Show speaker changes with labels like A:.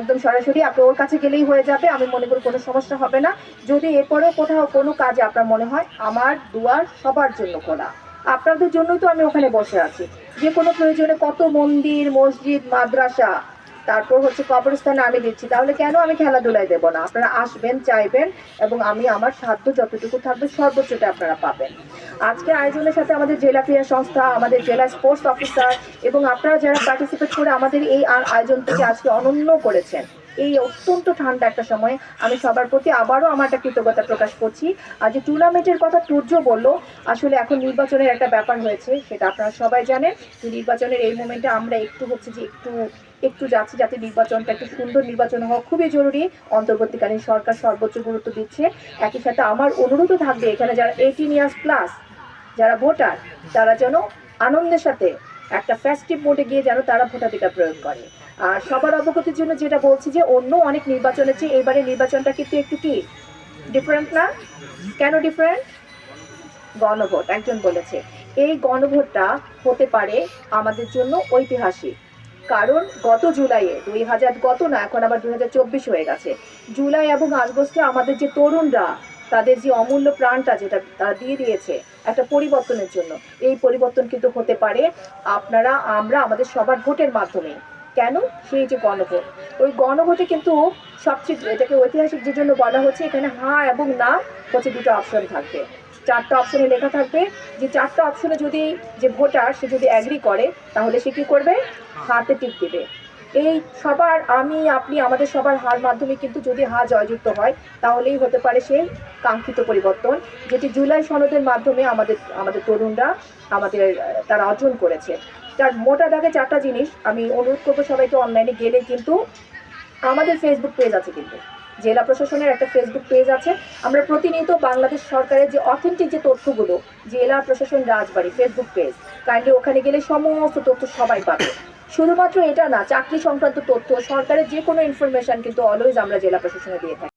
A: একদম সরাসরি আপনি ওর কাছে গেলেই হয়ে যাবে, আমি মনে করি কোনো সমস্যা হবে না। যদি এরপরেও কোথাও কোনো কাজে আপনার মনে হয়, আমার দুয়ার সবার জন্য খোলা। আপনাদের জন্যই তো আমি ওখানে বসে আছি। যে কোনো প্রয়োজনে কত মন্দির, মসজিদ, মাদ্রাসা তারপর হচ্ছে কবরস্থানে আমি দিচ্ছি। তাহলে কেন আমি খেলাধুলায় দেবো না? আপনারা আসবেন, চাইবেন এবং আমি আমার সাধ্য যতটুকু থাকবে সর্বোচ্চটা আপনারা পাবেন। আজকে আয়োজনের সাথে আমাদের জেলা ক্রীড়া সংস্থা, আমাদের জেলা স্পোর্টস অফিসার এবং আপনারা যারা পার্টিসিপেট করে আমাদের এই আয়োজন আয়োজনটিকে আজকে অনন্য করেছেন। এই অত্যন্ত ঠান্ডা একটা সময়ে। আমি সবার প্রতি আবারও আমার একটা কৃতজ্ঞতা প্রকাশ করছি। আর যে টুর্নামেন্টের কথা সূর্য বলল, আসলে এখন নির্বাচনের একটা ব্যাপার হয়েছে, সেটা আপনারা সবাই জানেন যে নির্বাচনের এই মোমেন্টে আমরা একটু হচ্ছে যে একটু একটু যাচ্ছি যাতে নির্বাচনটা একটু সুন্দর নির্বাচন হওয়া খুবই জরুরি, অন্তর্বর্তীকালীন সরকার সর্বোচ্চ গুরুত্ব দিচ্ছে। একই সাথে আমার অনুরোধও থাকবে এখানে যারা এইটিন ইয়ার্স প্লাস যারা ভোটার, তারা যেন আনন্দের সাথে একটা ফেস্টিভ মোডে গিয়ে যেন তারা ভোটাধিকার প্রয়োগ করে। আর সবার অবগতির জন্য যেটা বলছি যে, অন্য অনেক নির্বাচনের চেয়ে এবারে নির্বাচনটা কিন্তু একটু কি? ডিফারেন্ট না? কেন ডিফারেন্ট গণভোট, একজন বলেছে। এই গণভোটটা হতে পারে আমাদের জন্য ঐতিহাসিক। কারণ গত জুলাইয়ে দুই হাজার, গত না, এখন আবার দুই হাজার চব্বিশ হয়ে গেছে। জুলাই এবং আগস্টে আমাদের যে তরুণরা, তাদের যে অমূল্য প্রাণটা যেটা দিয়ে দিয়েছে একটা পরিবর্তনের জন্য। এই পরিবর্তন কিন্তু হতে পারে আপনারা, আমরা, আমাদের সবার ভোটের মাধ্যমে। কেন? সেই যে গণভোট। ওই গণভোটে কিন্তু সবচেয়ে এটাকে ঐতিহাসিক যে জন্য বলা হচ্ছে, এখানে হ্যাঁ এবং না হচ্ছে দুটো অপশন থাকবে। চারটা অপশনে লেখা থাকবে যে চারটা অপশনে যদি যে ভোটার সে যদি অ্যাগ্রি করে, তাহলে সে কি করবে? হাতে টিক দিবে। এই সবার, আমি, আপনি, আমাদের সবার হার মাধ্যমে কিন্তু যদি হা জয়যুক্ত হয়, তাহলেই হতে পারে সেই কাঙ্ক্ষিত পরিবর্তন, যেটি জুলাই সনদের মাধ্যমে আমাদের আমাদের তরুণরা, আমাদের তারা অর্জন করেছে। তার মোটা দাগে চারটা জিনিস আমি অনুরোধ করব সবাইকে অনলাইনে গেলে কিন্তু আমাদের ফেসবুক পেজ আছে কিন্তু। জেলা প্রশাসনের একটা ফেসবুক পেজ আছে। আমরা প্রতিনিয়ত বাংলাদেশ সরকারের যে অথেন্টিক যে তথ্যগুলো, জেলা প্রশাসন রাজবাড়ি ফেসবুক পেজ কাইন্ডলি ওখানে গেলে সমস্ত তথ্য সবাই পাবে। শুধুমাত্র এটা না, চাকরি সংক্রান্ত তথ্য, সরকারের যে কোনো ইনফরমেশন কিন্তু অলওয়েজ আমরা জেলা প্রশাসনে দিয়ে থাকি।